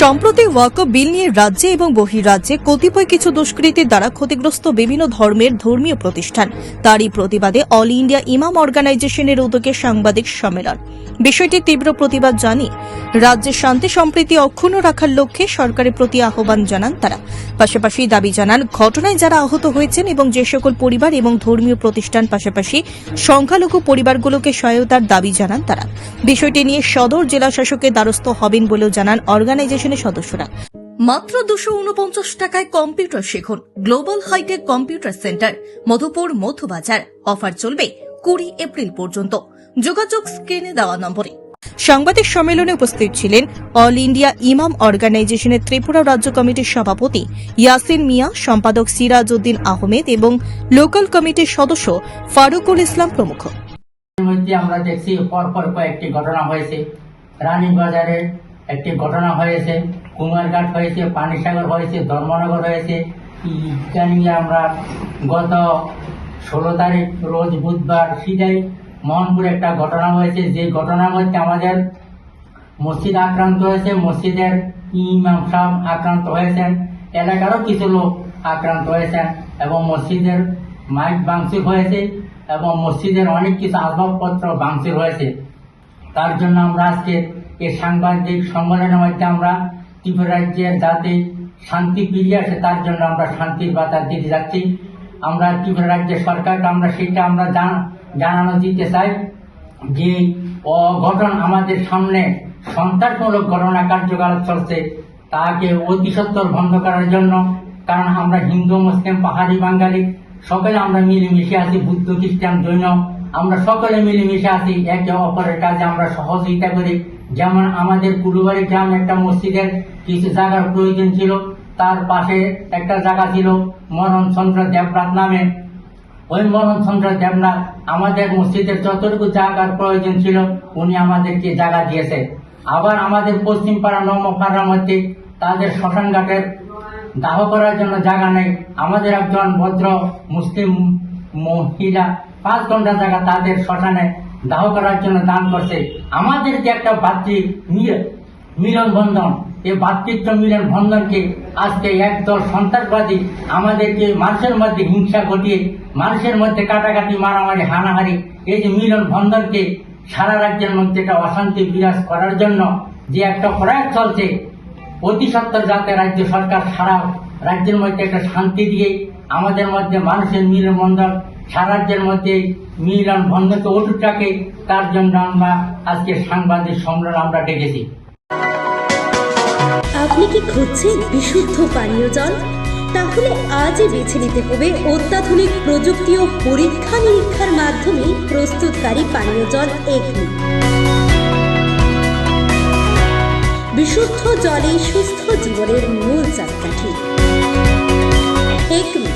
সম্প্রতি ওয়াকফ বিল নিয়ে রাজ্যে এবং বহিরাজ্যে কতিপয় কিছু দুষ্কৃতীর দ্বারা ক্ষতিগ্রস্ত বিভিন্ন ধর্মের ধর্মীয় প্রতিষ্ঠান। তারই প্রতিবাদে অল ইন্ডিয়া ইমাম অর্গানাইজেশনের উদ্যোগে সাংবাদিক সম্মেলন। বিষয়টির তীব্র প্রতিবাদ জানিয়ে রাজ্যের শান্তি সম্প্রীতি অক্ষুণ্ণ রাখার লক্ষ্যে সরকারের প্রতি আহ্বান জানান তারা। পাশাপাশি দাবি জানান, ঘটনায় যারা আহত হয়েছেন এবং যে সকল পরিবার এবং ধর্মীয় প্রতিষ্ঠান পাশাপাশি সংখ্যালঘু পরিবারগুলোকে সহায়তার দাবি জানান তারা। বিষয়টি নিয়ে সদর জেলা শাসকের দ্বারস্থ হবেন বলেও জানান অর্গানাইজেশনের সদস্যরা। মাত্র দুশো উনপঞ্চাশ টাকায় কম্পিউটার শিখুন। Global hitech computer centre, Madhupur Madhubazar offer চলবে কুড়ি এপ্রিল পর্যন্ত। যোগাযোগ স্ক্রিনে দেওয়া নম্বরে। সাংবাদিক সম্মেলনে উপস্থিত ছিলেন অল ইন্ডিয়া ইমাম অর্গানাইজেশনের ত্রিপুরা রাজ্য কমিটির সভাপতি ইয়াসিন মিয়া, সম্পাদক সিরাজ উদ্দিন আহমেদ এবং লোকাল কমিটির সদস্য ফারুকুল ইসলাম প্রমুখ। আমরা দেখছি পরপর কয়েকটি ঘটনা হয়েছে। রানীবাজারে একটি ঘটনা হয়েছে, কুমারঘাট হয়েছে, পানিসাগর হয়েছে, ধর্মনগর হয়েছে। ইদানিং আমরা গত ষোলো তারিখ রোজ বুধবার সিধাই মোহনপুরে একটা ঘটনা হয়েছে। যে ঘটনার মধ্যে আমাদের মসজিদ আক্রান্ত হয়েছে, মসজিদের ইমাম সাহেব আক্রান্ত হয়েছেন, এলাকারও কিছু লোক আক্রান্ত হয়েছেন এবং মসজিদের মাইক ভাঙচুর হয়েছে এবং মসজিদের অনেক কিছু আসবাবপত্র ভাঙচুর হয়েছে। তার জন্য আমরা আজকে এই সাংবাদিক সম্মেলনের মধ্যে আমরা ত্রিপুরা রাজ্যের যাতে শান্তি ফিরিয়ে আসে, তার জন্য আমরা শান্তির বার্তা দিতে যাচ্ছি। আমরা ত্রিপুরা রাজ্যের সরকারকে আমরা সেটা আমরা জান- জানানো দিতে চাই যে, অঘটন আমাদের সামনে সন্ত্রাসমূলক ঘটনা কার্যকলাপ চলছে, তাকে অতি সত্তর বন্ধ করার জন্য, কারণ আমরা হিন্দু, মুসলিম, পাহাড়ি, বাঙালি, সকলে আমরা মিলেমিশে আছি, বুদ্ধ, খ্রিস্টান, জৈন আমরা সকলে মিলেমিশে আছি, একে অপরের কাজে আমরা সহযোগিতা করি। যেমন আমাদের কুলুবাড়ি গ্রাম একটা মসজিদের কিছু জায়গার প্রয়োজন ছিল, তার পাশে একটা জায়গা ছিল মরণ চন্দ্র দেবরাত নামে। ওই মরণ চন্দ্র দেবনাথ আমাদের মসজিদের যতটুকু জায়গার প্রয়োজন ছিল, উনি আমাদেরকে জায়গা দিয়েছে। আবার আমাদের পশ্চিম পাড়া নমপাড়ার মধ্যে তাদের শ্মশান ঘাটের দাহ করার জন্য জায়গা নেই। আমাদের একজন ভদ্র মুসলিম মহিলা পাঁচ ঘণ্টা জায়গা তাদের শ্মশানে দাহ করার জন্য দান করছে। আমাদের যে একটা মিল- মিলন বন্ধন, এই ভাতৃত্ব মিলন বন্ধনকে আজকে একদল সন্ত্রাসবাদী আমাদেরকে মানুষের মধ্যে হিংসা ঘটিয়ে, মানুষের মধ্যে কাটাকাটি, মারামারি, হানাহারি, এই যে মিলন বন্ধনকে সারা রাজ্যের মধ্যে একটা অশান্তি বিরাজ করার জন্য যে একটা প্রয়াস চলছে, অতি সত্তর যাতে রাজ্য সরকার সারা রাজ্যের মধ্যে একটা শান্তি দিয়ে, আমাদের মধ্যে মানুষের মিলন বন্ধন সারা রাজ্যের মধ্যে মিলন বন্ধনকে অটুট রাখে, তার জন্য আমরা আজকে সাংবাদিক সম্মেলন আমরা ডেকেছি। আপনি কি খুঁজছেন বিশুদ্ধ পানীয় জল? তাহলে আজই বেছে নিতে হবে অত্যাধুনিক প্রযুক্তি ও পরীক্ষা নিরীক্ষার মাধ্যমে প্রস্তুতকারী পানীয় জল এগনি। বিশুদ্ধ জলে সুস্থ জীবনের মূল চাকাঠি। Acme